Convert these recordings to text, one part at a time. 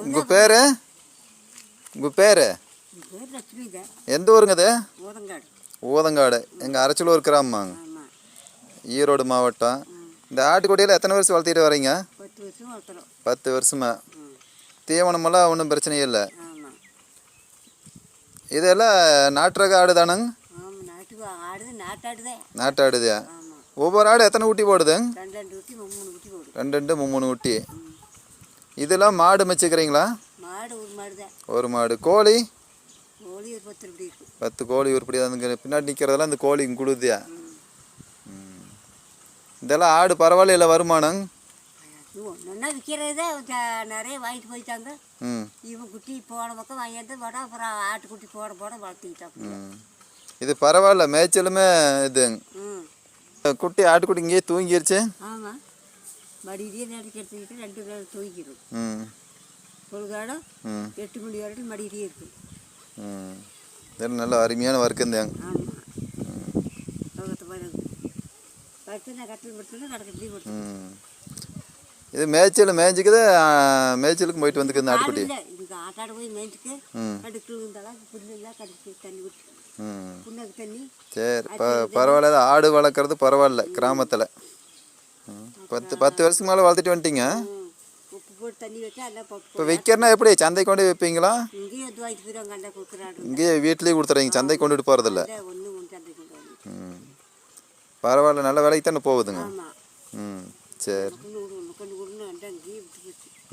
உங்கள் பேர்? உங்கள் பேர்? எந்த ஊருங்க அது ஊதங்காடு எங்கள் அரைச்சலூர் கிராமமாங்க ஈரோடு மாவட்டம். இந்த ஆட்டுக்குட்டியில் எத்தனை வருஷம் வளர்த்திட்டு வரீங்க பத்து வருஷம் தீவனமெல்லாம் ஒன்றும் பிரச்சனையே இல்லை. இதெல்லாம் நாட்டு ஆடு தானங்க நாட்டாடுதே. ஒவ்வொரு ஆடு எத்தனை குட்டி போடுதுங்க ரெண்டு ரெண்டு மூணு குட்டி இதெல்லாம் மாடு மெச்சுக்கிறீங்களா மாடு ஒரு மாடு. கோழி? கோழி பத்து கோழி உருப்படி பின்னாடி நிற்கிறதெல்லாம் இந்த கோழிங்க கொடுதியா இதெல்லாம் ஆடு பரவாயில்ல இல்லை வருமானம் ஒன்றா விற்கிறதே நிறைய வாங்கிட்டு போயிட்டாங்க. இவன் குட்டி போன பக்கம் வாங்கிட்டு வட அப்புறம் ஆட்டுக்குட்டி போட போட வளர்த்திக்கிட்டாங்க இது பரவாயில்ல மேய்ச்சலுமே இதுங்க குட்டி ஆட்டுக்குட்டி இங்கேயே தூங்கிருச்சு. ஆமாம் மடியிலேயே நடக்க எடுத்துக்கிட்டு ரெண்டு பேரும் தூங்கிடும் பொழுதாடம் எட்டு மணி வரைக்கும் மடியிலேயே இருக்கும். நல்ல அருமையான வர்க்கம் தாங்க ஆமாம் இது மேய்ச்சல் மேய்ஞ்சிக்குது மேய்ச்சலுக்கு போயிட்டு வந்துக்குது இல்லை இதுக்கு ஆட்டாட போய் மேய்ச்சிக்கு ம். கடுக்கு இருந்தாலும் புல்லுலாம் கடிச்சு தண்ணி விட்டு ம். புண்ணாக்கு தண்ணி. சரி ப பரவாயில்ல ஆடு வளர்க்குறது பரவாயில்ல கிராமத்தில். பத்து பத்து வருஷத்துக்கு மேலே வளர்த்துட்டு வந்துட்டீங்க? இப்போ விற்கிறனா எப்படி? சந்தை கொண்டு விற்பீங்களா இங்கேயே வீட்லேயே கொடுத்துறீங்க சந்தை கொண்டுட்டு போகிறதில்ல ஒன்று ஒன்று சந்தை கொண்டு வந்து ம் பரவாயில்ல நல்ல விலைக்கு தானே போகுதுங்க. ம் சரி.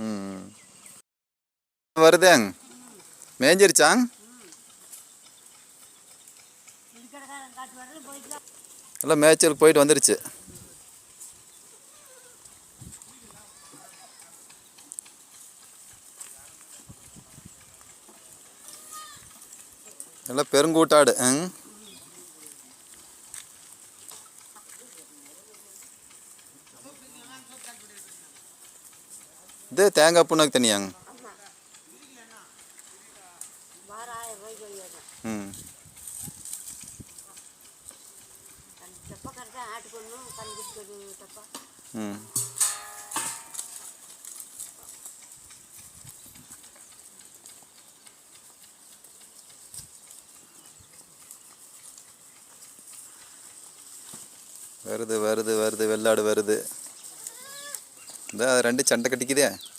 ம் வருதேங்க போயிட்டு எல்லாம் மேய்ச்சலுக்கு போயிட்டு வந்துருச்சு. எல்லாம் பெருங்கூட்டாடு ம். அது தேங்காய் புண்ணாக்கு தனியாங்க. ம். ம். வருது வருது வருது வெள்ளாடு வருது. இந்த ரெண்டு சண்டை கட்டிக்குதே.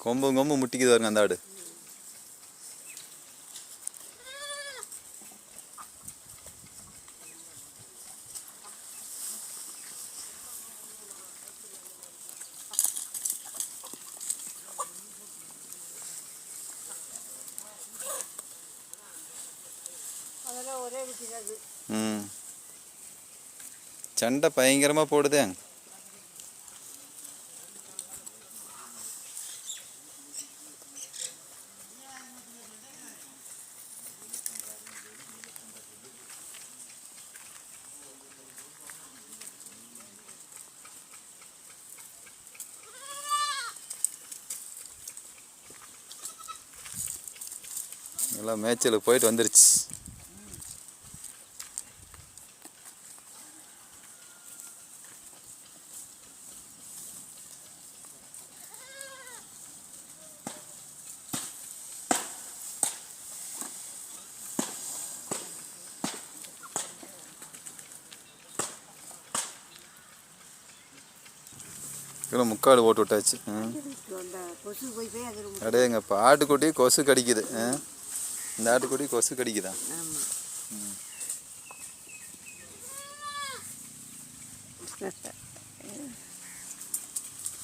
கொம்பு கொம்பு முட்டிக்குது பாருங்க அந்த ஆடு. ம். சண்டை பயங்கரமாக போடுதே. எல்லாம் மேய்ச்சலுக்கு போயிட்டு வந்துருச்சு இவ்வளோ முக்காடு போட்டு விட்டாச்சு ம். அந்த கொசு போய் போய் அது ரொம்ப அடேங்க இப்போ ஆட்டுக்குட்டி கொசு கடிக்குது ஆ? இந்த ஆட்டுக்குட்டி கொசு கடிக்குதா?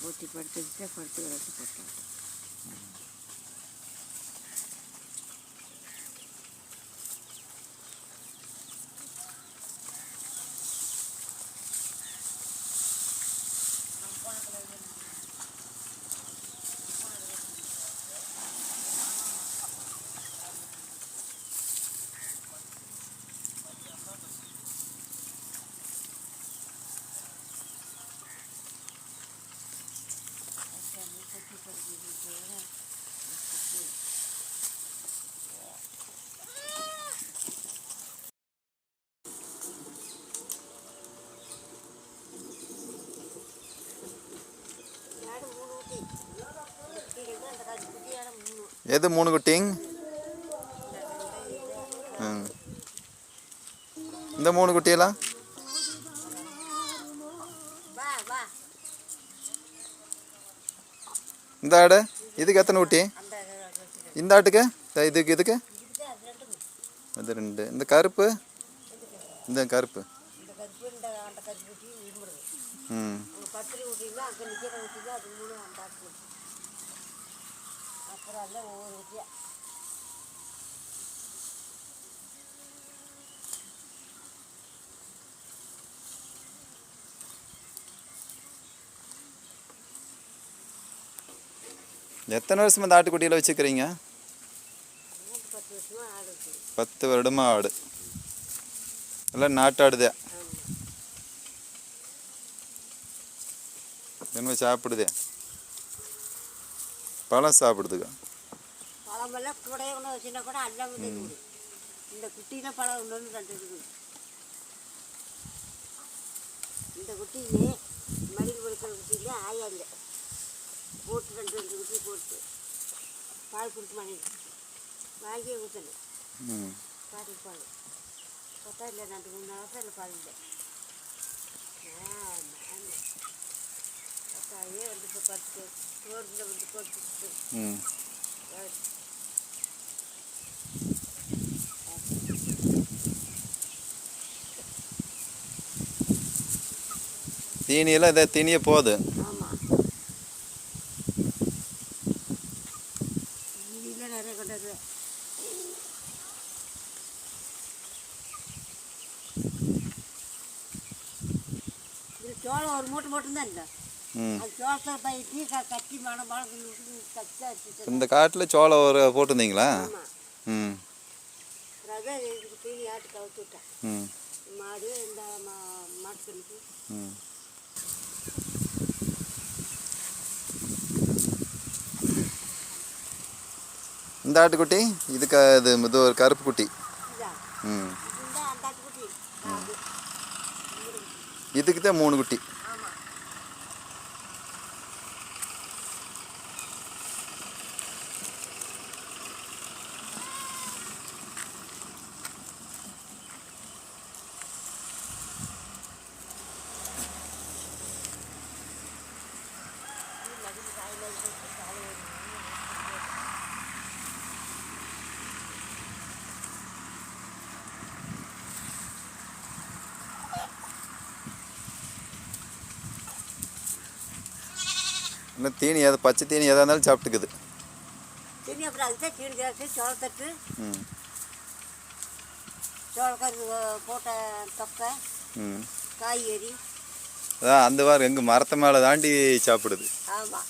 ஊற்றி படுத்துக்கிட்டே படுத்து கிடக்கு போட்டோம் எது மூணு குட்டிங்? இந்த மூணு குட்டியெல்லாம் இந்த ஆடு இதுக்கு எத்தனை குட்டி? இந்த ஆட்டுக்கு? இதுக்கு இதுக்கு? அது ரெண்டு. இந்த கருப்பு? இந்த கருப்பு. ம். அப்புறம் எல்லாம் ஒவ்வொரு ஊட்டியா எத்தனை வருஷமா இந்த ஆட்டுக்குட்டியில் வச்சுக்கிறீங்க? பத்து ஆடு வருடமா ஆடு. எல்லாம் நாட்டு ஆடுதே என்ன சாப்பிடுதே. பழம் சாப்பிடுதுங்க பழமெல்லாம் கூடயே ஒன்று வச்சுனா கூட எல்லாமே தெரியுது இந்த குட்டியில பழம் ஒன்று ரெண்டு இருக்குது. இந்த குட்டியே மடியில் கொடுக்குற குட்டியிலே ஆயா இல்லை போட்டு ரெண்டு ரெண்டு குட்டி போட்டு பால் கொடுத்து மணி வாங்கியே ஊற்றணும் ம். பால். பார்த்தா இல்லை ரெண்டு மூணு நாள் இல்லை பால் இல்லை. பத்தாயே வந்து இப்போ பத்து ரோட்டில் வந்து கொடுத்துட்டு ம். தீனியெல்லாம் இதை தீனியே போகுது. சோளம் ஒரு மூட்டை மட்டும்தான் இல்லை? அது இந்த காட்டில் சோளம் ஒரு போட்டிருந்தீங்களா? ம். ம். மாடு இந்த மா இந்த ஆட்டுக்குட்டி இதுக்கு இது இது ஒரு கருப்பு குட்டி. ம். அது இதுக்கு தான் மூணு குட்டி. இல்லை தீனி எது பச்சை தீனி எதாக இருந்தாலும் சாப்பிட்டுக்குது. தீனி அப்புறம் அதுதான் தீனி கிடக்கு சோளத்தட்டு ம். சோளக்கரு போட்ட தொக்கை ம். காய்கறி. அதான் அந்த வாரம் எங்கள் மரத்து மேலே தாண்டி சாப்பிடுது. ஆமாம்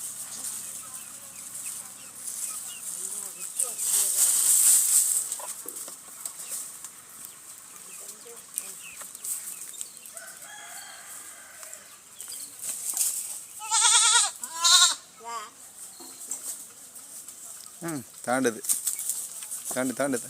ம் தாண்டுது. தாண்டு தாண்டுது